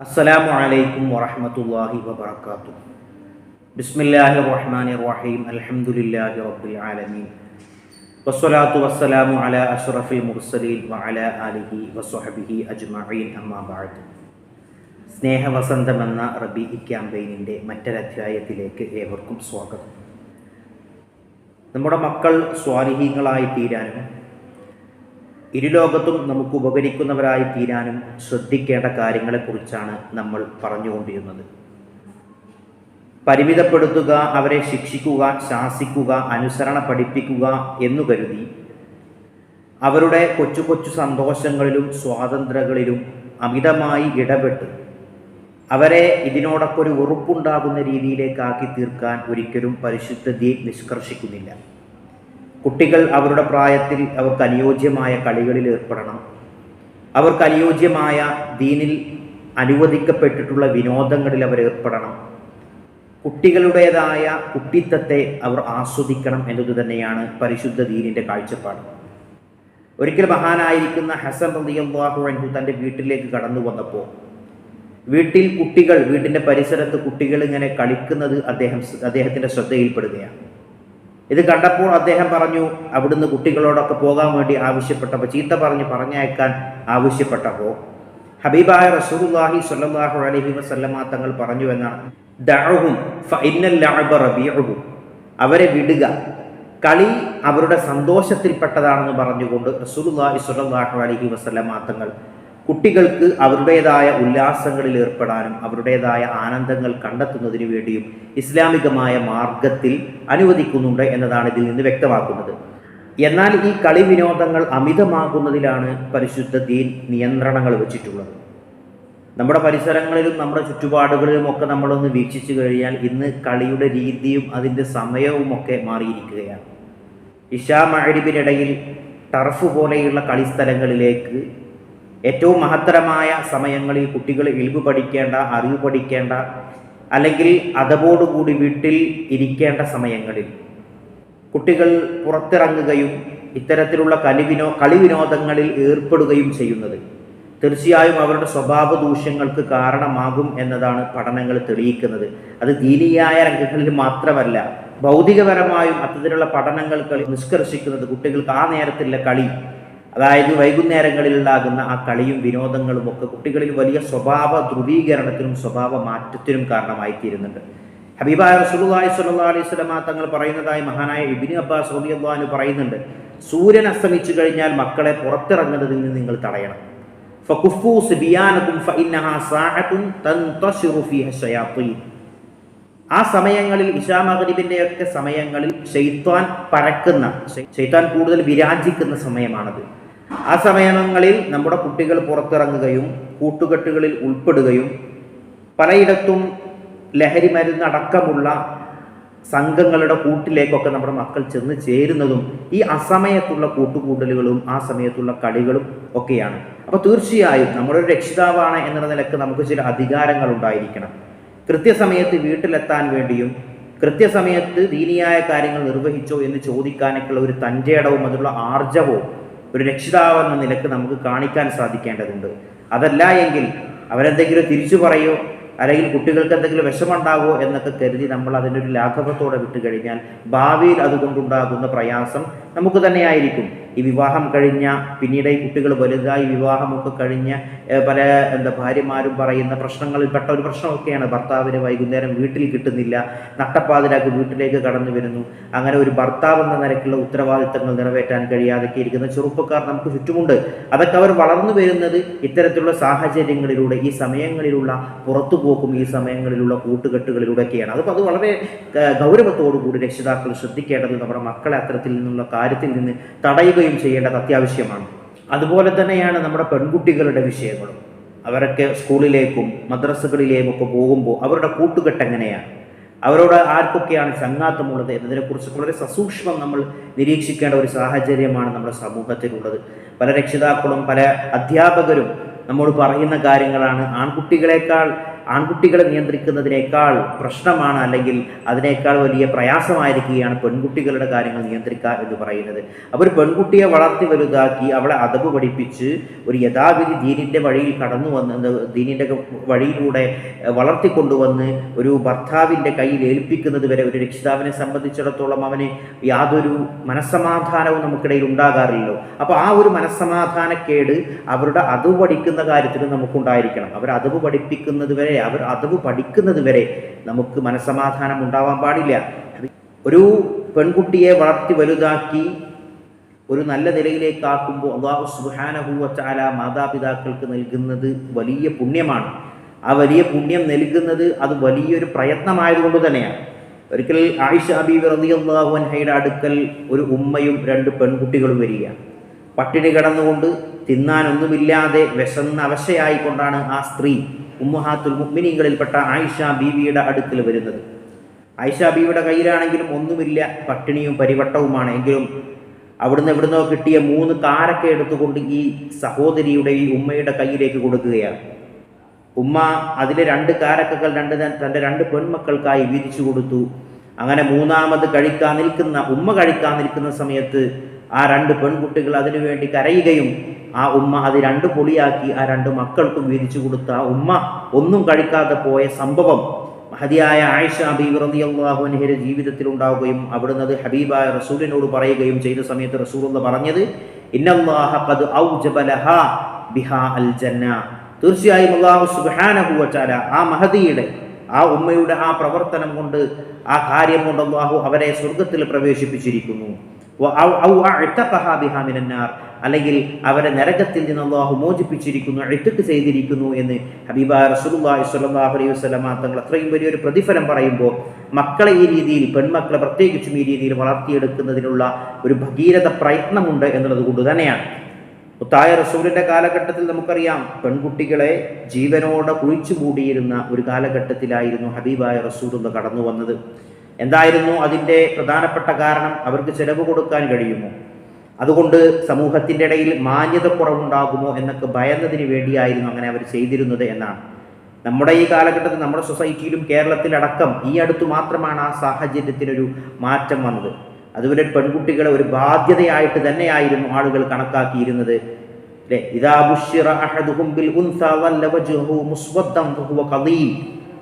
അസ്സലാമു അലൈക്കും വറഹ്മത്തുള്ളാഹി വബറകാതുഹു. ബിസ്മില്ലാഹി റഹ്മാനിർ റഹീം അൽഹംദുലില്ലാഹി റബ്ബിൽ ആലമീൻ. വസ്സലാത്തു വസ്സലാമു അല അഷ്റഫിൽ മുർസലീൻ വഅലാ ആലിഹി വസ്വഹബിഹി അജ്മഈൻ. അമ്മാ ബഅദ്. സ്നേഹവസന്തമെന്ന റബി ക്യാമ്പയിനിന്റെ മറ്റൊരധ്യായത്തിലേക്ക് ഏവർക്കും സ്വാഗതം. നമ്മുടെ മക്കൾ സ്വാലിഹീങ്ങളായി തീരാനും ഇരുലോകത്തും നമുക്ക് ഉപകരിക്കുന്നവരായി തീരാനും ശ്രദ്ധിക്കേണ്ട കാര്യങ്ങളെക്കുറിച്ചാണ് നമ്മൾ പറഞ്ഞുകൊണ്ടിരുന്നത്. പരിമിതപ്പെടുത്തുക അവരെ ശിക്ഷിക്കുക ശാസിക്കുക അനുസരണ പഠിപ്പിക്കുക എന്നു കരുതി അവരുടെ കൊച്ചു കൊച്ചു സന്തോഷങ്ങളിലും സ്വാതന്ത്ര്യങ്ങളിലും അമിതമായി ഇടപെട്ട് അവരെ ഇതിനോടൊപ്പം ഒരു ഉറപ്പുണ്ടാകുന്ന രീതിയിലേക്കാക്കി തീർക്കാൻ ഒരിക്കലും പരിശുദ്ധ ദീപ് നിഷ്കർഷിക്കുന്നില്ല. കുട്ടികൾ അവരുടെ പ്രായത്തിൽ അവർക്ക് അനുയോജ്യമായ കളികളിൽ ഏർപ്പെടണം. അവർക്ക് അനുയോജ്യമായ ദീനിൽ അനുവദിക്കപ്പെട്ടിട്ടുള്ള വിനോദങ്ങളിൽ അവർ ഏർപ്പെടണം. കുട്ടികളുടേതായ കുട്ടിത്തത്തെ അവർ ആസ്വദിക്കണം എന്നത് തന്നെയാണ് പരിശുദ്ധ ദീനിന്റെ കാഴ്ചപ്പാട്. ഒരിക്കൽ മഹാനായിരിക്കുന്ന ഹസൻ റളിയല്ലാഹു അൻഹു തന്റെ വീട്ടിലേക്ക് കടന്നു വന്നപ്പോൾ വീട്ടിൽ കുട്ടികൾ വീട്ടിന്റെ പരിസരത്ത് കുട്ടികൾ ഇങ്ങനെ കളിക്കുന്നത് അദ്ദേഹം അദ്ദേഹത്തിന്റെ ശ്രദ്ധയിൽപ്പെടുകയാണ്. ഇത് കണ്ടപ്പോൾ അദ്ദേഹം പറഞ്ഞു അവിടുന്ന് കുട്ടികളോടൊക്കെ പോകാൻ വേണ്ടി ആവശ്യപ്പെട്ടപ്പോൾ ചീത്ത പറഞ്ഞ് പറഞ്ഞയക്കാൻ ആവശ്യപ്പെട്ടപ്പോൾ ഹബീബായ റസൂലുള്ളാഹി സ്വല്ലല്ലാഹു അലൈഹി വസല്ലമ തങ്ങൾ പറഞ്ഞു എന്നാണ്. ദഅഹും ഫഇന്നൽ ലഅബ അവരെ വിടുക. കളി അവരുടെ സന്തോഷത്തിൽപ്പെട്ടതാണെന്ന് പറഞ്ഞുകൊണ്ട് റസൂലുള്ളാഹി സ്വല്ലല്ലാഹു അലൈഹി വസല്ലമ തങ്ങൾ കുട്ടികൾക്ക് അവരുടേതായ ഉല്ലാസങ്ങളിൽ ഏർപ്പെടാനും അവരുടേതായ ആനന്ദങ്ങൾ കണ്ടെത്തുന്നതിനു വേണ്ടിയും ഇസ്ലാമികമായ മാർഗത്തിൽ അനുവദിക്കുന്നുണ്ട് എന്നതാണ് ഇതിൽ നിന്ന് വ്യക്തമാക്കുന്നത്. എന്നാൽ ഈ കളി വിനോദങ്ങൾ അമിതമാകുന്നതിലാണ് പരിശുദ്ധ ദീൻ നിയന്ത്രണങ്ങൾ വെച്ചിട്ടുള്ളത്. നമ്മുടെ പരിസരങ്ങളിലും നമ്മുടെ ചുറ്റുപാടുകളിലും ഒക്കെ നമ്മളൊന്ന് വീക്ഷിച്ചു കഴിഞ്ഞാൽ ഇന്ന് കളിയുടെ രീതിയും അതിന്റെ സമയവും ഒക്കെ മാറിയിരിക്കുകയാണ്. ഇഷാ മഴരിബിനിടയിൽ ടർഫ് പോലെയുള്ള കളിസ്ഥലങ്ങളിലേക്ക് ഏറ്റവും മഹത്തരമായ സമയങ്ങളിൽ കുട്ടികൾ ഇൽബ് പഠിക്കേണ്ട അറിവ് പഠിക്കേണ്ട അല്ലെങ്കിൽ അതവോടുകൂടി വീട്ടിൽ ഇരിക്കേണ്ട സമയങ്ങളിൽ കുട്ടികൾ പുറത്തിറങ്ങുകയും ഇത്തരത്തിലുള്ള കലിവിനോ കളിവിനോദങ്ങളിൽ ഏർപ്പെടുകയും ചെയ്യുന്നത് തീർച്ചയായും അവരുടെ സ്വഭാവ ദൂഷ്യങ്ങൾക്ക് കാരണമാകും എന്നതാണ് പഠനങ്ങൾ തെളിയിക്കുന്നത്. അത് ദീനീയായ രംഗങ്ങളിൽ മാത്രമല്ല ഭൗതികപരമായും അത്തരത്തിലുള്ള പഠനങ്ങൾ നിഷ്കർഷിക്കുന്നത് കുട്ടികൾക്ക് ആ നേരത്തിലുള്ള കളി അതായത് വൈകുന്നേരങ്ങളിൽ ഉണ്ടാകുന്ന ആ കളിയും വിനോദങ്ങളും ഒക്കെ കുട്ടികളിൽ വലിയ സ്വഭാവ ധ്രുവീകരണത്തിനും സ്വഭാവ മാറ്റത്തിനും കാരണമായി തീരുന്നുണ്ട് ഹബീബായ റസൂലുള്ളാഹി സ്വല്ലല്ലാഹു അലൈഹി വസല്ലം തങ്ങൾ പറയുന്നതായി മഹാനായ ഇബ്നു അബ്ബാസ് റളിയല്ലാഹു അൻഹു പറയുന്നുണ്ട് സൂര്യൻ അസ്തമിച്ചു കഴിഞ്ഞാൽ മക്കളെ പുറത്തിറങ്ങുന്നതിൽ നിന്ന് നിങ്ങൾ തടയണം. ഫകുഫു സിബിയാനകും ഫഇന്നഹാ സാഅതുൻ തൻതശിറു ഫീഹ ശയാത്തീൻ. ആ സമയങ്ങളിൽ ഇഷാ മഗ്രിബിന്റെയൊക്കെ സമയങ്ങളിൽ ഷെയ്ത്താൻ പരക്കുന്ന ഷെയ്ത്താൻ കൂടുതൽ വിരാജിക്കുന്ന സമയമാണത്. ആ സമയങ്ങളിൽ നമ്മുടെ കുട്ടികൾ പുറത്തിറങ്ങുകയും കൂട്ടുകെട്ടുകളിൽ ഉൾപ്പെടുകയും പലയിടത്തും ലഹരി മരുന്നടക്കമുള്ള സംഘങ്ങളുടെ കൂട്ടിലേക്കൊക്കെ നമ്മുടെ മക്കൾ ചെന്ന് ചേരുന്നതും ഈ അസമയത്തുള്ള കൂട്ടുകൂടലുകളും ആ സമയത്തുള്ള കളികളും ഒക്കെയാണ്. അപ്പോൾ തീർച്ചയായും നമ്മളൊരു രക്ഷിതാവാണ് എന്നുള്ള നിലയ്ക്ക് നമുക്ക് ചില അധികാരങ്ങൾ ഉണ്ടായിരിക്കണം. കൃത്യസമയത്ത് വീട്ടിലെത്താൻ വേണ്ടിയും കൃത്യസമയത്ത് ദീനിയായ കാര്യങ്ങൾ നിർവഹിച്ചോ എന്ന് ചോദിക്കാനൊക്കെയുള്ള ഒരു തന്റെ ഇടവും അതിനുള്ള ആർജവവും ഒരു രക്ഷിതാവെന്ന നിലയ്ക്ക് നമുക്ക് കാണിക്കാൻ സാധിക്കേണ്ടതുണ്ട്. അതല്ല എങ്കിൽ അവരെന്തെങ്കിലും തിരിച്ചു പറയോ? അല്ലെങ്കിൽ കുട്ടികൾക്ക് എന്തെങ്കിലും വിഷമുണ്ടാകുമോ എന്നൊക്കെ കരുതി നമ്മൾ അതിന്റെ ഒരു ലാഘവത്തോടെ വിട്ടുകഴിഞ്ഞാൽ ഭാവിയിൽ അതുകൊണ്ടുണ്ടാകുന്ന പ്രയാസം നമുക്ക് തന്നെയായിരിക്കും. ഈ വിവാഹം കഴിഞ്ഞ പിന്നീട് ഈ കുട്ടികൾ വലുതായി വിവാഹമൊക്കെ കഴിഞ്ഞ് പല എന്താ ഭാര്യമാരും പറയുന്ന പ്രശ്നങ്ങളിൽപ്പെട്ട ഒരു പ്രശ്നമൊക്കെയാണ്. ഭർത്താവിന് വൈകുന്നേരം വീട്ടിൽ കിട്ടുന്നില്ല. നട്ടപ്പാതിരാക്ക് വീട്ടിലേക്ക് കടന്നു വരുന്നു. അങ്ങനെ ഒരു ഭർത്താവ് എന്ന നിലയ്ക്കുള്ള ഉത്തരവാദിത്തങ്ങൾ നിറവേറ്റാൻ കഴിയാതൊക്കെ ഇരിക്കുന്ന ചെറുപ്പക്കാർ നമുക്ക് ചുറ്റുമുണ്ട്. അതൊക്കെ അവർ വളർന്നു വരുന്നത് ഇത്തരത്തിലുള്ള സാഹചര്യങ്ങളിലൂടെ ഈ സമയങ്ങളിലുള്ള പുറത്തുപോക്കും ഈ സമയങ്ങളിലുള്ള കൂട്ടുകെട്ടുകളിലൂടെയൊക്കെയാണ്. അതിപ്പോൾ അത് വളരെ ഗൗരവത്തോടു കൂടി രക്ഷിതാക്കൾ ശ്രദ്ധിക്കേണ്ടത് നമ്മുടെ മക്കളെ അത്തരത്തിൽ നിന്നുള്ള കാര്യത്തിൽ നിന്ന് തടയുകയും ചെയ്യേണ്ടത് അത്യാവശ്യമാണ്. അതുപോലെ തന്നെയാണ് നമ്മുടെ പെൺകുട്ടികളുടെ വിഷയങ്ങളും. അവരൊക്കെ സ്കൂളിലേക്കും മദ്രസകളിലേക്കും ഒക്കെ പോകുമ്പോൾ അവരുടെ കൂട്ടുകെട്ട് എങ്ങനെയാണ്? അവരോട് ആർക്കൊക്കെയാണ് ചങ്ങാത്തമുള്ളത് എന്നതിനെക്കുറിച്ച് വളരെ സസൂക്ഷ്മം നമ്മൾ നിരീക്ഷിക്കേണ്ട ഒരു സാഹചര്യമാണ് നമ്മുടെ സമൂഹത്തിലുള്ളത്. പല രക്ഷിതാക്കളും പല അധ്യാപകരും നമ്മോട് പറയുന്ന കാര്യങ്ങളാണ്. ആൺകുട്ടികളെക്കാൾ ആൺകുട്ടികളെ നിയന്ത്രിക്കുന്നതിനേക്കാൾ പ്രശ്നമാണ് അല്ലെങ്കിൽ അതിനേക്കാൾ വലിയ പ്രയാസമായിരിക്കുകയാണ് പെൺകുട്ടികളുടെ കാര്യങ്ങൾ നിയന്ത്രിക്കുക എന്ന് പറയുന്നത്. അപ്പോൾ ഒരു പെൺകുട്ടിയെ വളർത്തി വലുതാക്കി അവളെ അതവ് പഠിപ്പിച്ച് ഒരു യഥാവിധി ദീനിന്റെ വഴിയിൽ കടന്നു വന്ന് ദീനിന്റെ വഴിയിലൂടെ വളർത്തിക്കൊണ്ടുവന്ന് ഒരു ഭർത്താവിന്റെ കയ്യിൽ ഏൽപ്പിക്കുന്നത് വരെ ഒരു രക്ഷിതാവിനെ സംബന്ധിച്ചിടത്തോളം അവന് യാതൊരു മനസ്സമാധാനവും നമുക്കിടയിൽ ഉണ്ടാകാറില്ലല്ലോ. അപ്പോൾ ആ ഒരു മനസ്സമാധാനക്കേട് അവരുടെ അതവ് പഠിക്കുന്ന കാര്യത്തിൽ നമുക്കുണ്ടായിരിക്കണം. അവർ അതവ് പഠിപ്പിക്കുന്നത് വരെ അവർ അതവ് പഠിക്കുന്നത് വരെ നമുക്ക് മനസ്സമാധാനം ഉണ്ടാവാൻ പാടില്ല. ഒരു പെൺകുട്ടിയെ വളർത്തി വലുതാക്കി ഒരു നല്ല നിലയിലേക്ക് ആക്കുമ്പോൾ അള്ളാഹു സുബാനഹുവച്ചാല മാതാപിതാക്കൾക്ക് നൽകുന്നത് വലിയ പുണ്യമാണ്. ആ വലിയ പുണ്യം നൽകുന്നത് അത് വലിയൊരു പ്രയത്നമായതുകൊണ്ട് തന്നെയാണ്. ഒരിക്കൽ ആയിഷ അബീബ് റളിയല്ലാഹു അൻഹയുടെ അടുക്കൽ ഒരു ഉമ്മയും രണ്ട് പെൺകുട്ടികളും വരികയാണ്. പട്ടിണി കിടന്നുകൊണ്ട് തിന്നാനൊന്നുമില്ലാതെ വിശന്ന അവശയായിക്കൊണ്ടാണ് ആ സ്ത്രീ ഉമ്മഹാത്തുൽ മുഅ്മിനീങ്ങളിൽപ്പെട്ട ആയിഷ ബീവിയുടെ അടുക്കൽ വരുന്നത്. ആയിഷ ബീവിയുടെ കയ്യിലാണെങ്കിലും ഒന്നുമില്ല പട്ടിണിയും പരിവട്ടവുമാണ്. എങ്കിലും അവിടുന്ന് എവിടുന്നോ കിട്ടിയ മൂന്ന് കാരൊക്കെ എടുത്തുകൊണ്ട് ഈ സഹോദരിയുടെ ഈ ഉമ്മയുടെ കയ്യിലേക്ക് കൊടുക്കുകയാണ്. ഉമ്മ അതിലെ രണ്ട് കാരക്കകൾ രണ്ട് തന്റെ രണ്ട് പെൺമക്കൾക്കായി വീതിച്ചു കൊടുത്തു. അങ്ങനെ മൂന്നാമത് കഴിക്കാൻ നിൽക്കുന്ന ഉമ്മ കഴിക്കാൻ നിൽക്കുന്ന സമയത്ത് ആ രണ്ട് പെൺകുട്ടികൾ അതിനു വേണ്ടി കരയുകയും ആ ഉമ്മ അത് രണ്ട് പൊളിയാക്കി ആ രണ്ട് മക്കൾക്കും വീതിച്ചു കൊടുത്ത ആ ഉമ്മ ഒന്നും കഴിക്കാതെ പോയ സംഭവം. മഹതിയായ ആയിഷ ഹബീബ് അൻഹയുടെ ജീവിതത്തിൽ ഉണ്ടാവുകയും അവിടുന്ന് അത് ഹബീബായ റസൂലിനോട് പറയുകയും ചെയ്ത സമയത്ത് റസൂൽ എന്ന് പറഞ്ഞത് തീർച്ചയായും അള്ളാഹു സുബ്ഹാനഹു വതആല ആ മഹദിയുടെ ആ ഉമ്മയുടെ ആ പ്രവർത്തനം കൊണ്ട് ആ കാര്യം കൊണ്ട് അള്ളാഹു അവരെ സ്വർഗത്തിൽ പ്രവേശിപ്പിച്ചിരിക്കുന്നു. അല്ലെങ്കിൽ അവരെ നരകത്തിൽ നിന്ന് അള്ളാഹു മോചിപ്പിച്ചിരിക്കുന്നു എഴുത്തുക്ക് ചെയ്തിരിക്കുന്നു എന്ന് ഹബീബ റസൂലുള്ളാഹി സ്വല്ലല്ലാഹു അലൈഹി വസല്ലമ തങ്ങൾ അത്രയും വലിയൊരു പ്രതിഫലം പറയുമ്പോൾ മക്കളെ ഈ രീതിയിൽ പെൺമക്കളെ പ്രത്യേകിച്ചും ഈ രീതിയിൽ വളർത്തിയെടുക്കുന്നതിനുള്ള ഒരു ഭഗീരഥ പ്രയത്നമുണ്ട് എന്നുള്ളത് കൊണ്ട് തന്നെയാണ്. മുത്തായ റസൂലിന്റെ കാലഘട്ടത്തിൽ നമുക്കറിയാം പെൺകുട്ടികളെ ജീവനോടെ കുഴിച്ചു മൂടിയിരുന്ന ഒരു കാലഘട്ടത്തിലായിരുന്നു ഹബീബായ റസൂൽ കടന്നു വന്നത് എന്തായിരുന്നു അതിന്റെ പ്രധാനപ്പെട്ട കാരണം? അവർക്ക് ചെലവ് കൊടുക്കാൻ കഴിയുമോ? അതുകൊണ്ട് സമൂഹത്തിന്റെ ഇടയിൽ മാന്യത കുറവുണ്ടാകുമോ എന്നൊക്കെ ഭയന്നതിന് വേണ്ടിയായിരുന്നു അങ്ങനെ അവർ ചെയ്തിരുന്നത് എന്നാണ്. നമ്മുടെ ഈ കാലഘട്ടത്തിൽ നമ്മുടെ സൊസൈറ്റിയിലും കേരളത്തിലടക്കം ഈ അടുത്ത് മാത്രമാണ് ആ സാഹചര്യത്തിനൊരു മാറ്റം വന്നത്. അതുപോലെ പെൺകുട്ടികളെ ഒരു ബാധ്യതയായിട്ട് തന്നെയായിരുന്നു ആളുകൾ കണക്കാക്കിയിരുന്നത്. അല്ലേ ഇതാ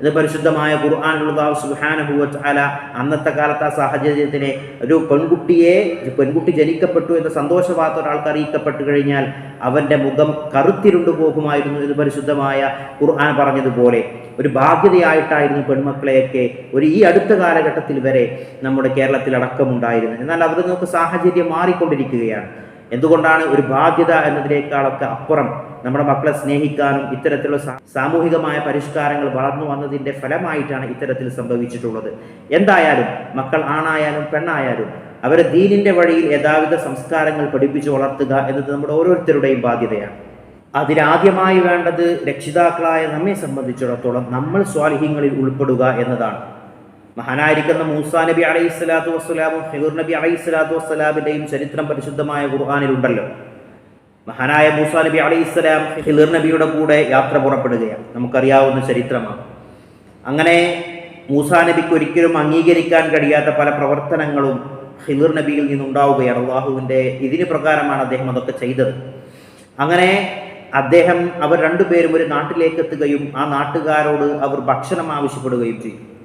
ഇത് പരിശുദ്ധമായ ഖുർആാനുള്ള സുബ്ഹാനഹു വതആല അന്നത്തെ കാലത്ത് ആ സാഹചര്യത്തിന് ഒരു പെൺകുട്ടിയെ ഒരു പെൺകുട്ടി ജനിക്കപ്പെട്ടു എന്ന സന്തോഷവാർത്ത ഒരാൾക്ക് അറിയിക്കപ്പെട്ടു കഴിഞ്ഞാൽ അവന്റെ മുഖം കറുത്തിരുണ്ടു പോകുമായിരുന്നു ഇത് പരിശുദ്ധമായ ഖുർആൻ പറഞ്ഞതുപോലെ. ഒരു ബാധ്യതയായിട്ടായിരുന്നു പെൺമക്കളെയൊക്കെ ഒരു ഈ അടുത്ത കാലഘട്ടത്തിൽ വരെ നമ്മുടെ കേരളത്തിൽ അടക്കമുണ്ടായിരുന്നു എന്നാൽ അവിടെ നമുക്ക് സാഹചര്യം മാറിക്കൊണ്ടിരിക്കുകയാണ്. എന്തുകൊണ്ടാണ് ഒരു ബാധ്യത എന്നതിനേക്കാളൊക്കെ അപ്പുറം നമ്മുടെ മക്കളെ സ്നേഹിക്കാനും ഇത്തരത്തിലുള്ള സാമൂഹികമായ പരിഷ്കാരങ്ങൾ വളർന്നു വന്നതിന്റെ ഫലമായിട്ടാണ് ഇത്തരത്തിൽ സംഭവിച്ചിട്ടുള്ളത്. എന്തായാലും മക്കൾ ആണായാലും പെണ്ണായാലും അവരെ ദീനിന്റെ വഴിയിൽ യഥാവിധ സംസ്കാരങ്ങൾ പഠിപ്പിച്ചു വളർത്തുക എന്നത് നമ്മുടെ ഓരോരുത്തരുടെയും ബാധ്യതയാണ്. അതിലാദ്യമായി വേണ്ടത് രക്ഷിതാക്കളായ നമ്മെ സംബന്ധിച്ചിടത്തോളം നമ്മൾ സ്വാലിഹ്യങ്ങളിൽ ഉൾപ്പെടുക എന്നതാണ്. മഹാനായിരിക്കുന്ന മൂസാ നബി അലൈഹി സ്വലാത്തു വസ്സലാമും ഹിദുർ നബി അലൈഹി സ്വലാത്തു വസ്സലാമിന്റെയും ചരിത്രം പരിശുദ്ധമായ ഖുർആാനിലുണ്ടല്ലോ. മഹാനായ മൂസാ നബി അലൈഹി സ്വലാം ഹിദുർ നബിയുടെ കൂടെ യാത്ര പുറപ്പെടുകയാണ്. നമുക്കറിയാവുന്ന ചരിത്രമാണ്. അങ്ങനെ മൂസാ നബിക്ക് ഒരിക്കലും അംഗീകരിക്കാൻ കഴിയാത്ത പല പ്രവർത്തനങ്ങളും ഹിദുർ നബിയിൽ നിന്നുണ്ടാവുകയാണ്. അള്ളാഹുവിന്റെ ഇതിന് പ്രകാരമാണ് അദ്ദേഹം അതൊക്കെ ചെയ്തത്. അങ്ങനെ അദ്ദേഹം അവർ രണ്ടുപേരും ഒരു നാട്ടിലേക്ക് എത്തുകയും ആ നാട്ടുകാരോട് അവർ ഭക്ഷണം ആവശ്യപ്പെടുകയും ചെയ്തു.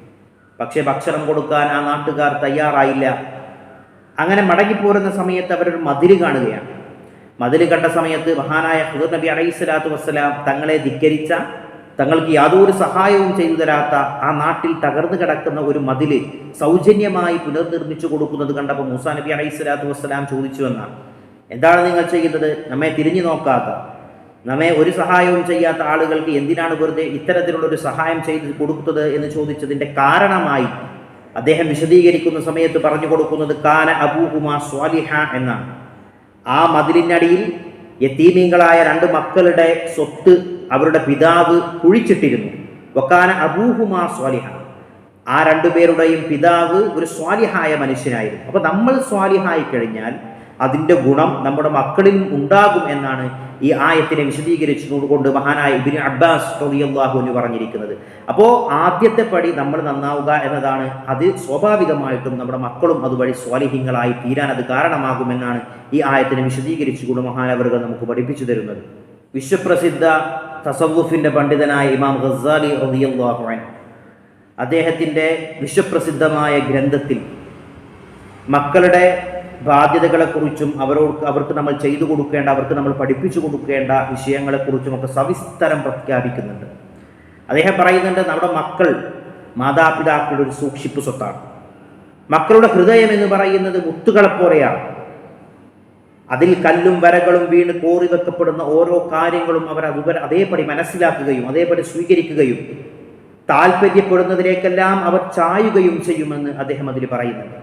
പക്ഷേ ഭക്ഷണം കൊടുക്കാൻ ആ നാട്ടുകാർ തയ്യാറായില്ല. അങ്ങനെ മടങ്ങിപ്പോരുന്ന സമയത്ത് അവരൊരു മതിൽ കാണുകയാണ്. മതിൽ കണ്ട സമയത്ത് മഹാനായ ഹുദർ നബി അലൈഹി സ്വലാത്തു വസ്സലാം തങ്ങളെ ധിക്കരിച്ച തങ്ങൾക്ക് യാതൊരു സഹായവും ചെയ്തു തരാത്ത ആ നാട്ടിൽ തകർന്നു കിടക്കുന്ന ഒരു മതിൽ സൗജന്യമായി പുനർനിർമ്മിച്ചു കൊടുക്കുന്നത് കണ്ടപ്പോൾ മൂസാ നബി അലൈഹി സ്വലാത്തു വസ്സലാം ചോദിച്ചു എന്നാണ്. എന്താണ് നിങ്ങൾ ചെയ്യുന്നത്? നമ്മെ തിരിഞ്ഞു നോക്കാത്ത നമ്മെ ഒരു സഹായവും ചെയ്യാത്ത ആളുകൾക്ക് എന്തിനാണ് വെറുതെ ഇത്തരത്തിലുള്ളൊരു സഹായം ചെയ്ത് കൊടുത്തത് എന്ന് ചോദിച്ചതിന്റെ കാരണമായി അദ്ദേഹം വിശദീകരിക്കുന്ന സമയത്ത് പറഞ്ഞു കൊടുക്കുന്നത് കാന അബൂഹുമാ സ്വാലിഹ എന്നാണ്. ആ മതിലിനടിയിൽ യത്തീമീങ്ങളായ രണ്ട് മക്കളുടെ സ്വത്ത് അവരുടെ പിതാവ് കുഴിച്ചിട്ടിരുന്നു. വക്കാന അബൂഹുമാ സ്വാലിഹ. ആ രണ്ടുപേരുടെയും പിതാവ് ഒരു സ്വാലിഹായ മനുഷ്യനായിരുന്നു. അപ്പോൾ നമ്മൾ സ്വാലിഹായി കഴിഞ്ഞാൽ അതിന്റെ ഗുണം നമ്മുടെ മക്കളിൽ ഉണ്ടാകും എന്നാണ് ഈ ആയത്തിനെ വിശദീകരിച്ചുകൊണ്ട് മഹാനായ ഇബിന് അബ്ബാസ് റളിയല്ലാഹു എന്ന് പറഞ്ഞിരിക്കുന്നത്. അപ്പോൾ ആദ്യത്തെ പടി നമ്മൾ നന്നാവുക എന്നതാണ്. അത് സ്വാഭാവികമായിട്ടും നമ്മുടെ മക്കളും അതുവഴി സ്വാലിഹ്യങ്ങളായി തീരാൻ അത് കാരണമാകുമെന്നാണ് ഈ ആയത്തിനെ വിശദീകരിച്ചുകൊണ്ട് മഹാനവറുകൾ നമുക്ക് പഠിപ്പിച്ചു തരുന്നത്. വിശ്വപ്രസിദ്ധ തസവുഫിന്റെ പണ്ഡിതനായ ഇമാം ഗസാലി റളിയല്ലാഹു അൻ അദ്ദേഹത്തിന്റെ വിശ്വപ്രസിദ്ധമായ ഗ്രന്ഥത്തിൽ മക്കളുടെ ബാധ്യതകളെക്കുറിച്ചും അവരോട് അവർക്ക് നമ്മൾ ചെയ്തു കൊടുക്കേണ്ട അവർക്ക് നമ്മൾ പഠിപ്പിച്ചു കൊടുക്കേണ്ട വിഷയങ്ങളെക്കുറിച്ചും ഒക്കെ സവിസ്തരം പ്രഖ്യാപിക്കുന്നുണ്ട്. അദ്ദേഹം പറയുന്നുണ്ട് നമ്മുടെ മക്കൾ മാതാപിതാക്കളുടെ ഒരു സൂക്ഷിപ്പ് സ്വത്താണ്. മക്കളുടെ ഹൃദയം എന്ന് പറയുന്നത് മുത്തുകളെ പോലെയാണ് അതിൽ കല്ലും വരകളും വീണ് കോറി വെക്കപ്പെടുന്ന ഓരോ കാര്യങ്ങളും അവർ അതുവരെ അതേപടി മനസ്സിലാക്കുകയും അതേപടി സ്വീകരിക്കുകയും താല്പര്യപ്പെടുന്നതിലേക്കെല്ലാം അവർ ചായുകയും ചെയ്യുമെന്ന് അദ്ദേഹം അതിൽ പറയുന്നുണ്ട്.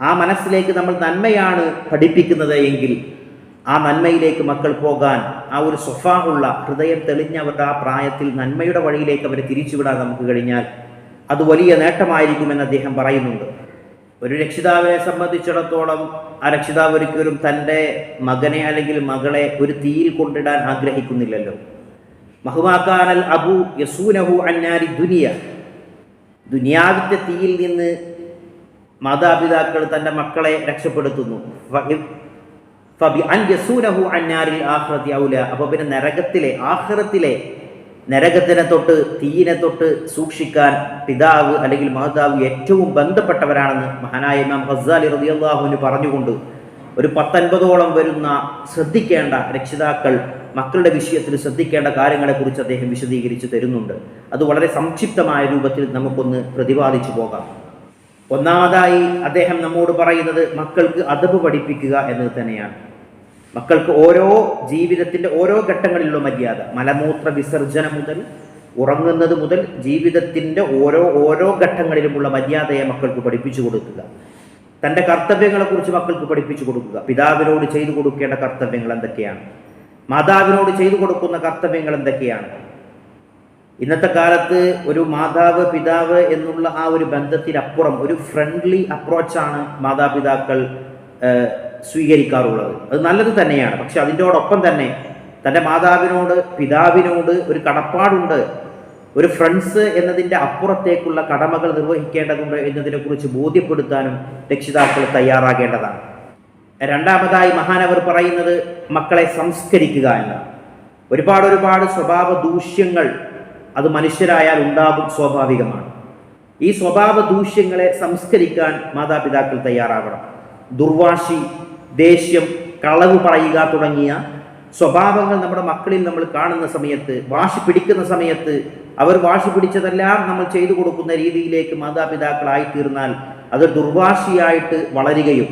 ആ മനസ്സിലേക്ക് നമ്മൾ നന്മയാണ് പഠിപ്പിക്കുന്നത് എങ്കിൽ ആ നന്മയിലേക്ക് മക്കൾ പോകാൻ ആ ഒരു സ്വഭാവമുള്ള ഹൃദയം തെളിഞ്ഞവരുടെ ആ പ്രായത്തിൽ നന്മയുടെ വഴിയിലേക്ക് അവരെ തിരിച്ചുവിടാൻ നമുക്ക് കഴിഞ്ഞാൽ അത് വലിയ നേട്ടമായിരിക്കുമെന്ന് അദ്ദേഹം പറയുന്നുണ്ട്. ഒരു രക്ഷിതാവിനെ സംബന്ധിച്ചിടത്തോളം ആ രക്ഷിതാവ് ഒരിക്കലും തന്റെ മകനെ അല്ലെങ്കിൽ മകളെ ഒരു തീയിൽ കൊണ്ടിടാൻ ആഗ്രഹിക്കുന്നില്ലല്ലോ. മഹുമാക്കാനൽ അബു യസൂനഹു അന്നാരി ദുനിയ. ദുനിയാവിന്റെ തീയിൽ നിന്ന് മാതാപിതാക്കൾ തന്റെ മക്കളെ രക്ഷപ്പെടുത്തുന്നു. അപ്പോൾ പിന്നെ നരകത്തിലെ ആഹ്റത്തിലെ നരകത്തിനെ തൊട്ട് തീയിനെ തൊട്ട് സൂക്ഷിക്കാൻ പിതാവ് അല്ലെങ്കിൽ മാതാവ് ഏറ്റവും ബന്ധപ്പെട്ടവരാണെന്ന് മഹാനായ ഇമാം ഹസാലി റബിയാഹുവിന് പറഞ്ഞുകൊണ്ട് ഒരു പത്തൊൻപതോളം വരുന്ന ശ്രദ്ധിക്കേണ്ട രക്ഷിതാക്കൾ മക്കളുടെ വിഷയത്തിൽ ശ്രദ്ധിക്കേണ്ട കാര്യങ്ങളെക്കുറിച്ച് അദ്ദേഹം വിശദീകരിച്ച് തരുന്നുണ്ട്. അത് വളരെ സംക്ഷിപ്തമായ രൂപത്തിൽ നമുക്കൊന്ന് പ്രതിപാദിച്ചു പോകാം. ഒന്നാമതായി അദ്ദേഹം നമ്മോട് പറയുന്നത് മക്കൾക്ക് അതബ് പഠിപ്പിക്കുക എന്നത് തന്നെയാണ്. മക്കൾക്ക് ഓരോ ജീവിതത്തിന്റെ ഓരോ ഘട്ടങ്ങളിലുള്ള മര്യാദ. മലമൂത്ര വിസർജനം മുതൽ ഉറങ്ങുന്നത് മുതൽ ജീവിതത്തിന്റെ ഓരോ ഓരോ ഘട്ടങ്ങളിലുമുള്ള മര്യാദയെ മക്കൾക്ക് പഠിപ്പിച്ചു കൊടുക്കുക. തന്റെ കർത്തവ്യങ്ങളെക്കുറിച്ച് മക്കൾക്ക് പഠിപ്പിച്ചു കൊടുക്കുക. പിതാവിനോട് ചെയ്തു കൊടുക്കേണ്ട കർത്തവ്യങ്ങൾ എന്തൊക്കെയാണ്? മാതാവിനോട് ചെയ്തു കൊടുക്കുന്ന കർത്തവ്യങ്ങൾ എന്തൊക്കെയാണ്? ഇന്നത്തെ കാലത്ത് ഒരു മാതാവ് പിതാവ് എന്നുള്ള ആ ഒരു ബന്ധത്തിനപ്പുറം ഒരു ഫ്രണ്ട്ലി അപ്രോച്ചാണ് മാതാപിതാക്കൾ സ്വീകരിക്കാറുള്ളത്. അത് നല്ലത് തന്നെയാണ്. പക്ഷെ അതിന്റോടൊപ്പം തന്നെ തന്റെ മാതാവിനോട് പിതാവിനോട് ഒരു കടപ്പാടുണ്ട്. ഒരു ഫ്രണ്ട്സ് എന്നതിന്റെ അപ്പുറത്തേക്കുള്ള കടമകൾ നിർവഹിക്കേണ്ടതുണ്ട് എന്നതിനെക്കുറിച്ച് ബോധ്യപ്പെടുത്താനും രക്ഷിതാക്കൾ തയ്യാറാകേണ്ടതാണ്. രണ്ടാമതായി മഹാനവർ പറയുന്നത് മക്കളെ സംസ്കരിക്കുക എന്നാണ്. ഒരുപാട് ഒരുപാട് സ്വഭാവ ദൂഷ്യങ്ങൾ അത് മനുഷ്യരായാൽ ഉണ്ടാകും സ്വാഭാവികമാണ്. ഈ സ്വഭാവ ദൂഷ്യങ്ങളെ സംസ്കരിക്കാൻ മാതാപിതാക്കൾ തയ്യാറാവണം. ദുർവാശി ദേഷ്യം കളവ് പറയുക തുടങ്ങിയ സ്വഭാവങ്ങൾ നമ്മുടെ മക്കളിൽ നമ്മൾ കാണുന്ന സമയത്ത് വാശി പിടിക്കുന്ന സമയത്ത് അവർ വാശി പിടിച്ചതെല്ലാം നമ്മൾ ചെയ്തു കൊടുക്കുന്ന രീതിയിലേക്ക് മാതാപിതാക്കളായി തീർന്നാൽ അത് ദുർവാശിയായിട്ട് വളരുകയും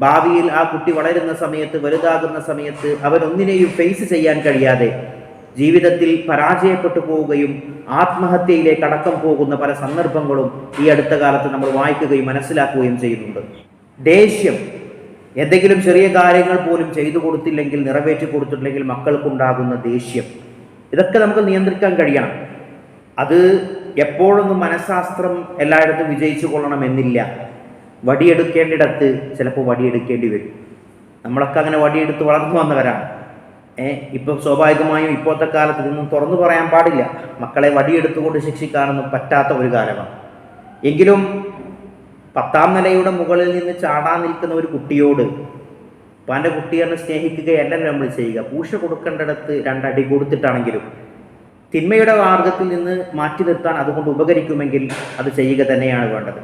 ഭാവിയിൽ ആ കുട്ടി വളരുന്ന സമയത്ത് വലുതാകുന്ന സമയത്ത് അവനൊന്നിനെയും ഫേസ് ചെയ്യാൻ കഴിയാതെ ജീവിതത്തിൽ പരാജയപ്പെട്ടു പോവുകയും ആത്മഹത്യയിലേക്ക് അടക്കം പോകുന്ന പല സന്ദർഭങ്ങളും ഈ അടുത്ത കാലത്ത് നമ്മൾ വായിക്കുകയും മനസ്സിലാക്കുകയും ചെയ്യുന്നുണ്ട്. ദേഷ്യം എന്തെങ്കിലും ചെറിയ കാര്യങ്ങൾ പോലും ചെയ്തു കൊടുത്തില്ലെങ്കിൽ നിറവേറ്റി കൊടുത്തിട്ടില്ലെങ്കിൽ മക്കൾക്കുണ്ടാകുന്ന ദേഷ്യം. ഇതൊക്കെ നമുക്ക് നിയന്ത്രിക്കാൻ കഴിയണം. അത് എപ്പോഴൊന്നും മനഃശാസ്ത്രം എല്ലായിടത്തും വിജയിച്ചു കൊള്ളണമെന്നില്ല. വടിയെടുക്കേണ്ടിടത്ത് ചിലപ്പോൾ വടിയെടുക്കേണ്ടി വരും. നമ്മളൊക്കെ അങ്ങനെ വടിയെടുത്ത് വളർന്നു വന്നവരാണ്. ഇപ്പം സ്വാഭാവികമായും ഇപ്പോഴത്തെ കാലത്ത് ഇതൊന്നും തുറന്നു പറയാൻ പാടില്ല. മക്കളെ വടിയെടുത്തുകൊണ്ട് ശിക്ഷിക്കാനൊന്നും പറ്റാത്ത ഒരു കാലമാണ്. എങ്കിലും പത്താം നിലയുടെ മുകളിൽ നിന്ന് ചാടാൻ നിൽക്കുന്ന ഒരു കുട്ടിയോട് ഉപ്പാന്റെ കുട്ടിയെ സ്നേഹിക്കുകയല്ല നമ്മൾ ചെയ്യുക. പൂഷ കൊടുക്കേണ്ടിടത്ത് രണ്ടടി കൊടുത്തിട്ടാണെങ്കിലും തിന്മയുടെ മാർഗത്തിൽ നിന്ന് മാറ്റി നിർത്താൻ അതുകൊണ്ട് ഉപകരിക്കുമെങ്കിൽ അത് ചെയ്യുക തന്നെയാണ് വേണ്ടത്.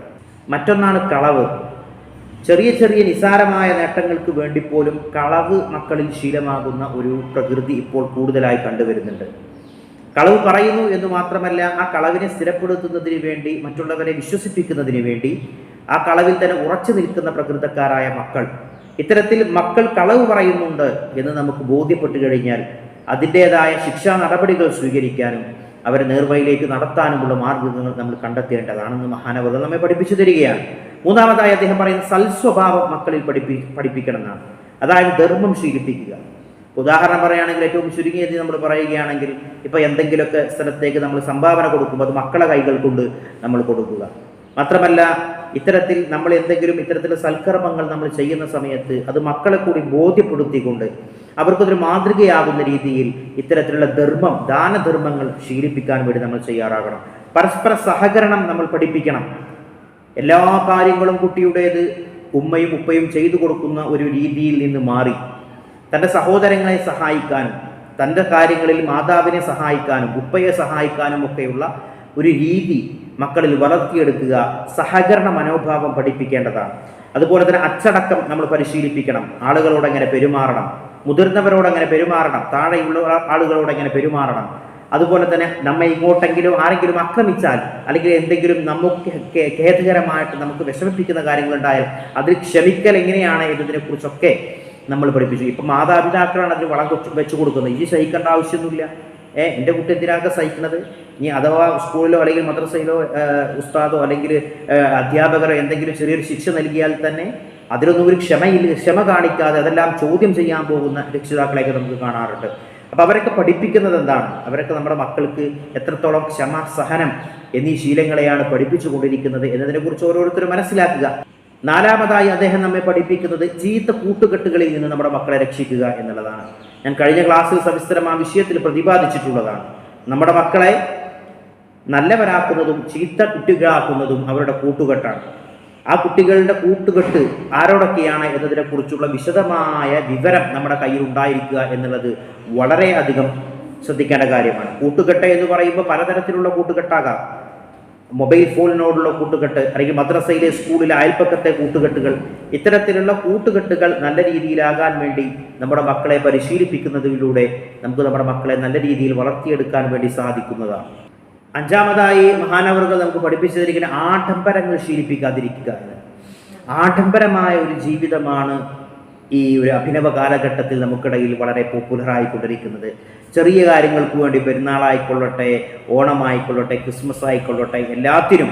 മറ്റൊന്നാണ് കളവ്. ചെറിയ ചെറിയ നിസാരമായ നേട്ടങ്ങൾക്ക് വേണ്ടി പോലും കളവ് മക്കളിൽ ശീലമാകുന്ന ഒരു പ്രകൃതി ഇപ്പോൾ കൂടുതലായി കണ്ടുവരുന്നുണ്ട്. കളവ് പറയുന്നു എന്ന് മാത്രമല്ല ആ കളവിനെ സ്ഥിരപ്പെടുത്തുന്നതിന് വേണ്ടി മറ്റുള്ളവരെ വിശ്വസിപ്പിക്കുന്നതിന് വേണ്ടി ആ കളവിൽ തന്നെ ഉറച്ചു നിൽക്കുന്ന പ്രകൃതക്കാരായ മക്കൾ. ഇത്തരത്തിൽ മക്കൾ കളവ് പറയുന്നുണ്ട് എന്ന് നമുക്ക് ബോധ്യപ്പെട്ടു കഴിഞ്ഞാൽ അതിന്റെതായ ശിക്ഷാ നടപടികൾ സ്വീകരിക്കാനും അവരെ നേർവയിലേക്ക് നടത്താനുമുള്ള മാർഗങ്ങൾ നമ്മൾ കണ്ടെത്തേണ്ടതാണെന്ന് മഹാനവകൾ നമ്മെ പഠിപ്പിച്ചു തരികയാണ്. മൂന്നാമതായി അദ്ദേഹം പറയുന്ന സൽസ്വഭാവം മക്കളിൽ പഠിപ്പി പഠിപ്പിക്കണം എന്നാണ് അതായത് ധർമ്മം ശീലിപ്പിക്കുക ഉദാഹരണം പറയുകയാണെങ്കിൽ ഏറ്റവും ചുരുങ്ങിയത് നമ്മൾ പറയുകയാണെങ്കിൽ ഇപ്പം എന്തെങ്കിലുമൊക്കെ സ്ഥലത്തേക്ക് നമ്മൾ സംഭാവന കൊടുക്കുമ്പോൾ അത് മക്കളെ കൈകൾ കൊണ്ട് നമ്മൾ കൊടുക്കുക. മാത്രമല്ല ഇത്തരത്തിൽ നമ്മൾ എന്തെങ്കിലും ഇത്തരത്തിലുള്ള സൽക്കർമ്മങ്ങൾ നമ്മൾ ചെയ്യുന്ന സമയത്ത് അത് മക്കളെ കൂടി ബോധ്യപ്പെടുത്തിക്കൊണ്ട് അവർക്കതൊരു മാതൃകയാകുന്ന രീതിയിൽ ഇത്തരത്തിലുള്ള ധർമ്മം ദാനധർമ്മങ്ങൾ ശീലിപ്പിക്കാൻ വേണ്ടി നമ്മൾ ചെയ്യാറാകണം പരസ്പര സഹകരണം നമ്മൾ പഠിപ്പിക്കണം. എല്ലാ കാര്യങ്ങളും കുട്ടിയുടേത് ഉമ്മയും ഉപ്പയും ചെയ്തു കൊടുക്കുന്ന ഒരു രീതിയിൽ നിന്ന് മാറി. തന്റെ സഹോദരങ്ങളെ സഹായിക്കാനും തന്റെ കാര്യങ്ങളിൽ മാതാവിനെ സഹായിക്കാനും ഉപ്പയെ സഹായിക്കാനും ഒക്കെയുള്ള ഒരു രീതി മക്കളിൽ വളർത്തിയെടുക്കുക സഹകരണ മനോഭാവം പഠിപ്പിക്കേണ്ടതാണ്. അതുപോലെ തന്നെ അച്ചടക്കം നമ്മൾ പരിശീലിപ്പിക്കണം. ആളുകളോട് എങ്ങനെ പെരുമാറണം? മുതിർന്നവരോട് അങ്ങനെ പെരുമാറണം. താഴെയുള്ള ആളുകളോട് അങ്ങനെ പെരുമാറണം. അതുപോലെ തന്നെ നമ്മെ ഇങ്ങോട്ടെങ്കിലും ആരെങ്കിലും ആക്രമിച്ചാൽ അല്ലെങ്കിൽ എന്തെങ്കിലും നമുക്ക് ഖേദകരമായിട്ട് നമുക്ക് വിഷമിപ്പിക്കുന്ന കാര്യങ്ങളുണ്ടായാൽ അതിൽ ക്ഷമിക്കൽ എങ്ങനെയാണ് എന്നതിനെ കുറിച്ചൊക്കെ നമ്മൾ പഠിപ്പിച്ചു. ഇപ്പം മാതാപിതാക്കളാണ് അതിന് വളം വെച്ചു കൊടുക്കുന്നത്. ഇനി സഹിക്കേണ്ട ആവശ്യമൊന്നുമില്ല. ഏ എന്റെ കുട്ടി എന്തിനാക്ക സഹിക്കുന്നത്? ഇനി അഥവാ സ്കൂളിലോ അല്ലെങ്കിൽ മദ്രസയിലോ ഉസ്താദോ അല്ലെങ്കിൽ അധ്യാപകരോ എന്തെങ്കിലും ചെറിയൊരു ശിക്ഷ നൽകിയാൽ തന്നെ അതിലൊന്നും ഒരു ക്ഷമയില്ല ക്ഷമ കാണിക്കാതെ അതെല്ലാം ചോദ്യം ചെയ്യാൻ പോകുന്ന രക്ഷിതാക്കളെയൊക്കെ നമുക്ക് കാണാറുണ്ട്. അപ്പം അവരൊക്കെ പഠിപ്പിക്കുന്നത് എന്താണ്? അവരൊക്കെ നമ്മുടെ മക്കൾക്ക് എത്രത്തോളം ക്ഷമ സഹനം എന്നീ ശീലങ്ങളെയാണ് പഠിപ്പിച്ചു കൊണ്ടിരിക്കുന്നത് എന്നതിനെക്കുറിച്ച് ഓരോരുത്തരും മനസ്സിലാക്കുക. നാലാമതായി അദ്ദേഹം നമ്മെ പഠിപ്പിക്കുന്നത് ചീത്ത കൂട്ടുകെട്ടുകളിൽ നിന്ന് നമ്മുടെ മക്കളെ രക്ഷിക്കുക എന്നുള്ളതാണ്. ഞാൻ കഴിഞ്ഞ ക്ലാസ്സിൽ സവിസ്തരം ആ വിഷയത്തിൽ പ്രതിപാദിച്ചിട്ടുള്ളതാണ്. നമ്മുടെ മക്കളെ നല്ലവരാക്കുന്നതും ചീത്ത കുട്ടികളാക്കുന്നതും അവരുടെ കൂട്ടുകെട്ടാണ്. ആ കുട്ടികളുടെ കൂട്ടുകെട്ട് ആരോടൊക്കെയാണ് എന്നതിനെ കുറിച്ചുള്ള വിശദമായ വിവരം നമ്മുടെ കയ്യിൽ ഉണ്ടായിരിക്കുക എന്നുള്ളത് വളരെയധികം ശ്രദ്ധിക്കേണ്ട കാര്യമാണ്. കൂട്ടുകെട്ട് എന്ന് പറയുമ്പോൾ പലതരത്തിലുള്ള കൂട്ടുകെട്ടാകാം. മൊബൈൽ ഫോണിനോടുള്ള കൂട്ടുകെട്ട് അല്ലെങ്കിൽ മദ്രസയിലെ സ്കൂളിലെ അയൽപ്പക്കത്തെ കൂട്ടുകെട്ടുകൾ ഇത്തരത്തിലുള്ള കൂട്ടുകെട്ടുകൾ നല്ല രീതിയിലാകാൻ വേണ്ടി നമ്മുടെ മക്കളെ പരിശീലിപ്പിക്കുന്നതിലൂടെ നമുക്ക് നമ്മുടെ മക്കളെ നല്ല രീതിയിൽ വളർത്തിയെടുക്കാൻ വേണ്ടി സാധിക്കുന്നതാണ്. അഞ്ചാമതായി മഹാനവറുകൾ നമുക്ക് പഠിപ്പിച്ചു തരിക്കുന്ന ആഡംബരങ്ങൾ ശീലിപ്പിക്കാതിരിക്കുക. ആഡംബരമായ ഒരു ജീവിതമാണ് ഈ ഒരു അഭിനവ കാലഘട്ടത്തിൽ നമുക്കിടയിൽ വളരെ പോപ്പുലറായിക്കൊണ്ടിരിക്കുന്നത്. ചെറിയ കാര്യങ്ങൾക്ക് വേണ്ടി പെരുന്നാളായിക്കൊള്ളട്ടെ ഓണമായിക്കൊള്ളട്ടെ ക്രിസ്മസ് ആയിക്കൊള്ളട്ടെ എല്ലാത്തിനും.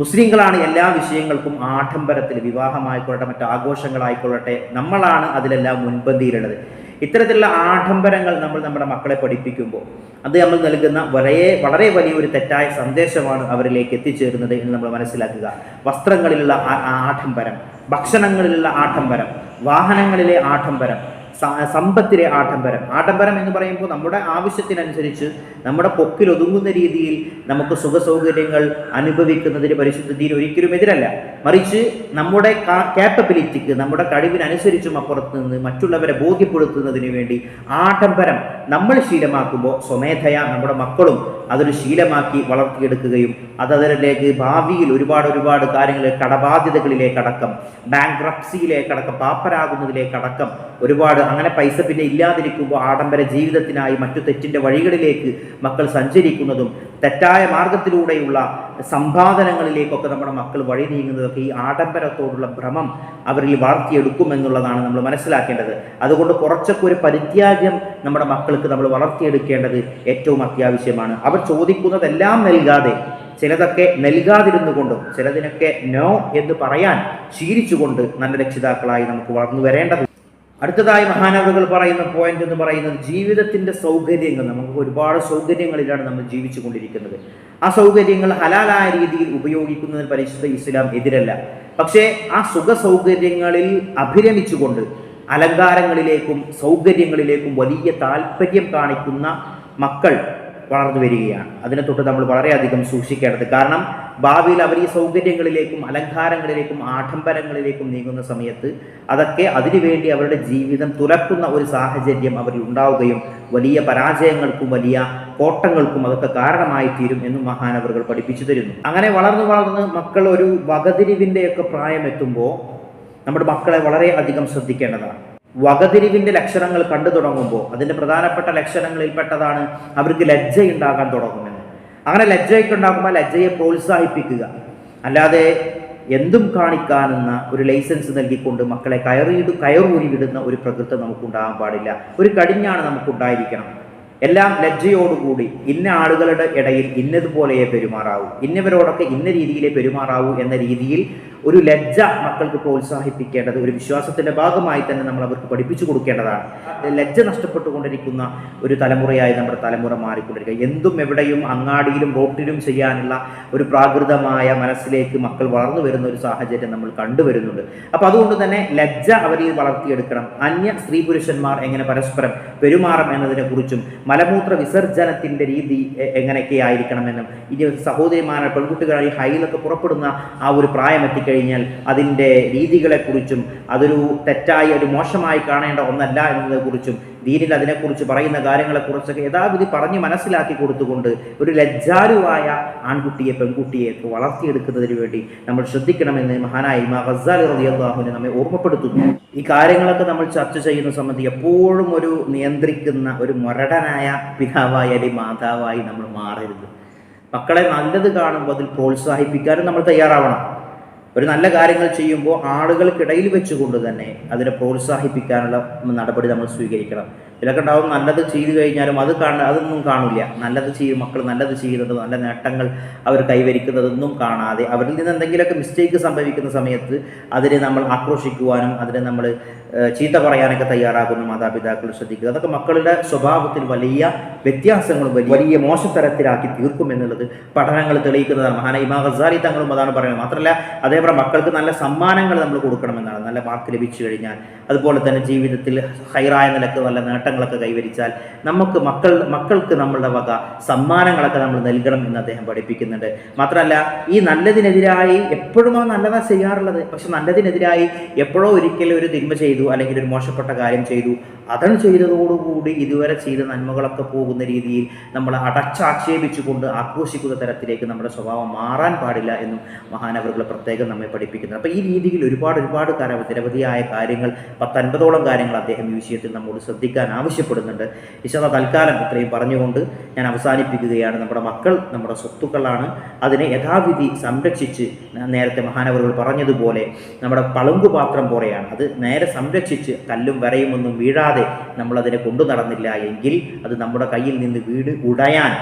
മുസ്ലിങ്ങളാണ് എല്ലാ വിഷയങ്ങൾക്കും ആഡംബരത്തിൽ വിവാഹമായിക്കൊള്ളട്ടെ മറ്റു ആഘോഷങ്ങളായിക്കൊള്ളട്ടെ നമ്മളാണ് അതിലെല്ലാം മുൻപന്തിയിലുള്ളത്. ഇത്തരത്തിലുള്ള ആഡംബരങ്ങൾ നമ്മൾ നമ്മുടെ മക്കളെ പഠിപ്പിക്കുമ്പോൾ അത് നമ്മൾ നൽകുന്ന വളരെ വളരെ വലിയൊരു തെറ്റായ സന്ദേശമാണ് അവരിലേക്ക് എത്തിച്ചേരുന്നത് എന്ന് നമ്മൾ മനസ്സിലാക്കുക. വസ്ത്രങ്ങളിലുള്ള ആഡംബരം ഭക്ഷണങ്ങളിലുള്ള ആഡംബരം വാഹനങ്ങളിലെ ആഡംബരം സമ്പത്തിലെ ആഡംബരം. ആഡംബരം എന്ന് പറയുമ്പോൾ നമ്മുടെ ആവശ്യത്തിനനുസരിച്ച് നമ്മുടെ പൊക്കിൽ ഒതുങ്ങുന്ന രീതിയിൽ നമുക്ക് സുഖ സൗകര്യങ്ങൾ അനുഭവിക്കുന്നതിന് പരിശുദ്ധിയിൽ ഒരിക്കലും എതിരല്ല. മറിച്ച് നമ്മുടെ കാപ്പബിലിറ്റിക്ക് നമ്മുടെ കഴിവിനനുസരിച്ചും അപ്പുറത്ത് നിന്ന് മറ്റുള്ളവരെ ബോധ്യപ്പെടുത്തുന്നതിന് വേണ്ടി ആഡംബരം നമ്മൾ ശീലമാക്കുമ്പോൾ സ്വമേധയാ നമ്മുടെ മക്കളും അതൊരു ശീലമാക്കി വളർത്തിയെടുക്കുകയും അത് അതിലേക്ക് ഭാവിയിൽ ഒരുപാട് ഒരുപാട് കാര്യങ്ങൾ കടബാധ്യതകളിലേക്കടക്കം ബാങ്ക്രപ്സിയിലേക്കടക്കം പാപ്പരാകുന്നതിലേക്കടക്കം ഒരുപാട് അങ്ങനെ പൈസ പിന്നെ ഇല്ലാതിരിക്കുമ്പോൾ ആഡംബര ജീവിതത്തിനായി മറ്റു തെറ്റിന്റെ വഴികളിലേക്ക് മക്കൾ സഞ്ചരിക്കുന്നതും തെറ്റായ മാർഗത്തിലൂടെയുള്ള സമ്പാദനങ്ങളിലേക്കൊക്കെ നമ്മുടെ മക്കൾ വഴി നീങ്ങുന്നതൊക്കെ ഈ ആഡംബരത്തോടുള്ള ഭ്രമം അവരിൽ വളർത്തിയെടുക്കുമെന്നുള്ളതാണ് നമ്മൾ മനസ്സിലാക്കേണ്ടത്. അതുകൊണ്ട് കുറച്ചൊക്കെ ഒരു പരിത്യാഗം നമ്മുടെ മക്കൾക്ക് നമ്മൾ വളർത്തിയെടുക്കേണ്ടത് ഏറ്റവും അത്യാവശ്യമാണ്. അവർ ചോദിക്കുന്നതെല്ലാം നൽകാതെ ചിലതൊക്കെ നൽകാതിരുന്നു കൊണ്ടും ചിലതിനൊക്കെ നോ എന്ന് പറയാൻ ശീലിച്ചുകൊണ്ട് നല്ല രക്ഷിതാക്കളായി നമുക്ക് വളർന്നു വരേണ്ടത് അടുത്തതായി മഹാനവറുകൾ പറയുന്ന പോയിന്റ് എന്ന് പറയുന്നത് ജീവിതത്തിന്റെ സൗകര്യങ്ങൾ. നമുക്ക് ഒരുപാട് സൗകര്യങ്ങളിലാണ് നമ്മൾ ജീവിച്ചു കൊണ്ടിരിക്കുന്നത് ആ സൗകര്യങ്ങൾ ഹലാലായ രീതിയിൽ ഉപയോഗിക്കുന്നതിന് പരിശുദ്ധ ഇസ്ലാം എതിരല്ല. പക്ഷേ ആ സുഖ സൗകര്യങ്ങളിൽ അഭിരമിച്ചുകൊണ്ട് അലങ്കാരങ്ങളിലേക്കും സൗകര്യങ്ങളിലേക്കും വലിയ താല്പര്യം കാണിക്കുന്ന മക്കൾ വളർന്നു വരികയാണ്. അതിനെ തൊട്ട് നമ്മൾ വളരെയധികം സൂക്ഷിക്കേണ്ടത്. കാരണം ഭാവിയിൽ അവർ ഈ സൗകര്യങ്ങളിലേക്കും അലങ്കാരങ്ങളിലേക്കും ആഡംബരങ്ങളിലേക്കും നീങ്ങുന്ന സമയത്ത് അതൊക്കെ അതിനുവേണ്ടി അവരുടെ ജീവിതം തുലക്കുന്ന ഒരു സാഹചര്യം അവർ ഉണ്ടാവുകയും വലിയ പരാജയങ്ങൾക്കും വലിയ കോട്ടങ്ങൾക്കും അതൊക്കെ കാരണമായി തീരും എന്നും മഹാനവറുകൾ പഠിപ്പിച്ചു തരുന്നു. അങ്ങനെ വളർന്നു വളർന്ന് മക്കൾ ഒരു വകതിരിവിന്റെയൊക്കെ പ്രായം എത്തുമ്പോൾ നമ്മുടെ മക്കളെ വളരെ അധികം ശ്രദ്ധിക്കേണ്ടതാണ്. വകതിരിവിന്റെ ലക്ഷണങ്ങൾ കണ്ടു തുടങ്ങുമ്പോൾ അതിന്റെ പ്രധാനപ്പെട്ട ലക്ഷണങ്ങളിൽപ്പെട്ടതാണ് അവർക്ക് ലജ്ജയുണ്ടാകാൻ തുടങ്ങുമെന്ന് അങ്ങനെ ലജ്ജയൊക്കെ ഉണ്ടാകുമ്പോൾ ലജ്ജയെ പ്രോത്സാഹിപ്പിക്കുക. അല്ലാതെ എന്തും കാണിക്കാനെന്ന ഒരു ലൈസൻസ് നൽകിക്കൊണ്ട് മക്കളെ കയറിയിട് കയറൂരി വിടുന്ന ഒരു പ്രകൃതം നമുക്കുണ്ടാകാൻ പാടില്ല. ഒരു കടിഞ്ഞാണ് നമുക്കുണ്ടായിരിക്കണം. എല്ലാം ലജ്ജയോടുകൂടി ഇന്ന ആളുകളുടെ ഇടയിൽ ഇന്നതുപോലെയേ പെരുമാറാവൂ. ഇന്നവരോടൊക്കെ ഇന്ന രീതിയിലേ പെരുമാറാവൂ എന്ന രീതിയിൽ ഒരു ലജ്ജ മക്കൾക്ക് പ്രോത്സാഹിപ്പിക്കേണ്ടത് ഒരു വിശ്വാസത്തിന്റെ ഭാഗമായി തന്നെ നമ്മൾ അവർക്ക് പഠിപ്പിച്ചു കൊടുക്കേണ്ടതാണ്. ലജ്ജ നഷ്ടപ്പെട്ടുകൊണ്ടിരിക്കുന്ന ഒരു തലമുറയായി നമ്മുടെ തലമുറ മാറിക്കൊണ്ടിരിക്കുക. എന്തും എവിടെയും അങ്ങാടിയിലും റോട്ടിലും ചെയ്യാനുള്ള ഒരു പ്രാകൃതമായ മനസ്സിലേക്ക് മക്കൾ വളർന്നു വരുന്ന ഒരു സാഹചര്യം നമ്മൾ കണ്ടുവരുന്നുണ്ട്. അപ്പോൾ അതുകൊണ്ട് തന്നെ ലജ്ജ അവരിൽ വളർത്തിയെടുക്കണം. അന്യ സ്ത്രീ പുരുഷന്മാർ എങ്ങനെ പരസ്പരം പെരുമാറും എന്നതിനെ കുറിച്ചും മലമൂത്ര വിസർജനത്തിന്റെ രീതി എങ്ങനെയൊക്കെ ആയിരിക്കണമെന്നും ഇനി സഹോദരിമാരെ പെൺകുട്ടികളായി ഹൈലൊക്കെ പുറപ്പെടുന്ന ആ ഒരു പ്രായം എത്തിക്കഴിഞ്ഞാൽ അതിന്റെ രീതികളെക്കുറിച്ചും അതൊരു തെറ്റായി ഒരു മോശമായി കാണേണ്ട ഒന്നല്ല എന്നതിനെക്കുറിച്ചും ദീനിൽ അതിനെക്കുറിച്ച് പറയുന്ന കാര്യങ്ങളെക്കുറിച്ചൊക്കെ യഥാവിധി പറഞ്ഞ് മനസ്സിലാക്കി കൊടുത്തുകൊണ്ട് ഒരു ലജ്ജാലുവായ ആൺകുട്ടിയെ പെൺകുട്ടിയെ വളർത്തിയെടുക്കുന്നതിന് വേണ്ടി നമ്മൾ ശ്രദ്ധിക്കണമെന്ന് മഹാനായ ഇമാ ഗസാലി റബിയാഹുവിനെ നമ്മെ ഓർമ്മപ്പെടുത്തുന്നു. ഈ കാര്യങ്ങളൊക്കെ നമ്മൾ ചർച്ച ചെയ്യുന്ന സംബന്ധി എപ്പോഴും ഒരു നിയന്ത്രിക്കുന്ന ഒരു മുരടനായ പിതാവായി അല്ലെങ്കിൽ മാതാവായി നമ്മൾ മാറരുത്. മക്കളെ നല്ലത് കാണുമ്പോൾ അതിൽ പ്രോത്സാഹിപ്പിക്കാനും നമ്മൾ തയ്യാറാവണം. ഒരു നല്ല കാര്യങ്ങൾ ചെയ്യുമ്പോൾ ആളുകൾക്കിടയിൽ വെച്ചുകൊണ്ട് തന്നെ അതിനെ പ്രോത്സാഹിപ്പിക്കാനുള്ള നടപടി നമ്മൾ സ്വീകരിക്കണം. ഇതിലൊക്കെ ഉണ്ടാവും നല്ലത് ചെയ്തു കഴിഞ്ഞാലും അത് കാണ അതൊന്നും കാണില്ല. നല്ലത് ചെയ്യും മക്കൾ നല്ലത് ചെയ്യുന്നത് നല്ല നേട്ടങ്ങൾ അവർ കൈവരിക്കുന്നതൊന്നും കാണാതെ അവരിൽ നിന്ന് എന്തെങ്കിലുമൊക്കെ മിസ്റ്റേക്ക് സംഭവിക്കുന്ന സമയത്ത് അതിനെ നമ്മൾ ആക്രോശിക്കുവാനും അതിനെ നമ്മൾ ചീത്ത പറയാനൊക്കെ തയ്യാറാകുന്നു മാതാപിതാക്കൾ ശ്രദ്ധിക്കുക. അതൊക്കെ മക്കളുടെ സ്വഭാവത്തിൽ വലിയ വ്യത്യാസങ്ങളും വലിയ മോശത്തരത്തിലാക്കി തീർക്കും എന്നുള്ളത് പഠനങ്ങൾ തെളിയിക്കുന്നതാണ്. മഹാന ഇമാ തങ്ങളും അതാണ് പറയുന്നത്. മാത്രമല്ല അതേപോലെ മക്കൾക്ക് നല്ല സമ്മാനങ്ങൾ നമ്മൾ കൊടുക്കണമെന്നാണ്. നല്ല മാർക്ക് ലഭിച്ചു കഴിഞ്ഞാൽ. അതുപോലെ തന്നെ ജീവിതത്തിൽ ഹൈറായ നിലയ്ക്ക് നല്ല നേട്ടങ്ങളൊക്കെ കൈവരിച്ചാൽ നമുക്ക് മക്കൾ മക്കൾക്ക് നമ്മളുടെ വക സമ്മാനങ്ങളൊക്കെ നമ്മൾ നൽകണം എന്ന് അദ്ദേഹം പഠിപ്പിക്കുന്നുണ്ട്. മാത്രമല്ല ഈ നല്ലതിനെതിരായി എപ്പോഴും ആ നല്ലതാ ചെയ്യാറുള്ളത്. പക്ഷെ നല്ലതിനെതിരായി എപ്പോഴോ ഒരിക്കലും ഒരു തിന്മ ചെയ്തു അല്ലെങ്കിൽ ഒരു മോശപ്പെട്ട കാര്യം ചെയ്തു. അതണ് ചെയ്തതോടുകൂടി ഇതുവരെ ചെയ്ത നന്മകളൊക്കെ പോകുന്ന രീതിയിൽ നമ്മൾ അടച്ചാക്ഷേപിച്ചുകൊണ്ട് ആഘോഷിക്കുന്ന തരത്തിലേക്ക് നമ്മുടെ സ്വഭാവം മാറാൻ പാടില്ല എന്നും മഹാനവറുകൾ പ്രത്യേകം നമ്മെ പഠിപ്പിക്കുന്നത് അപ്പോൾ ഈ രീതിയിൽ ഒരുപാട് ഒരുപാട് നിരവധിയായ കാര്യങ്ങൾ പത്തൻപതോളം കാര്യങ്ങൾ അദ്ദേഹം ഈ വിഷയത്തിൽ നമ്മോട് ശ്രദ്ധിക്കാൻ ആവശ്യപ്പെടുന്നുണ്ട്. വിശദ തൽക്കാലം ഇത്രയും പറഞ്ഞുകൊണ്ട് ഞാൻ അവസാനിപ്പിക്കുകയാണ്. നമ്മുടെ മക്കൾ നമ്മുടെ സ്വത്തുക്കളാണ്. അതിനെ യഥാവിധി സംരക്ഷിച്ച് നേരത്തെ മഹാനവറുകൾ പറഞ്ഞതുപോലെ നമ്മുടെ പളുങ്കുപാത്രം പോലെയാണ്. അത് നേരെ സംരക്ഷിച്ച് കല്ലും വരയും ഒന്നും വീഴാതെ നമ്മളതിനെ കൊണ്ടു നടന്നില്ല എങ്കിൽ അത് നമ്മുടെ കയ്യിൽ നിന്ന് വീട് ഉടയാൻ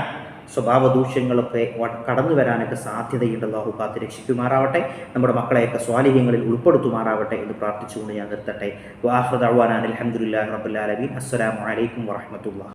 സ്വഭാവ ദൂഷ്യങ്ങളൊക്കെ കടന്നു വരാനൊക്കെ സാധ്യതയുണ്ട്. അള്ളാഹു കാത്ത് രക്ഷിക്കുമാറാവട്ടെ. നമ്മുടെ മക്കളെയൊക്കെ സ്വാലിഹ്യങ്ങളിൽ ഉൾപ്പെടുത്തുമാറാവട്ടെ എന്ന് പ്രാർത്ഥിച്ചുകൊണ്ട് ഞാൻ നിർത്തട്ടെ. വാഹൃദ് അഹ്വാനാൻ അലഹമുല്ലാ റബുല്ലാലബീൻ അസ്സലാമു അലൈക്കും വറഹമത്തുള്ള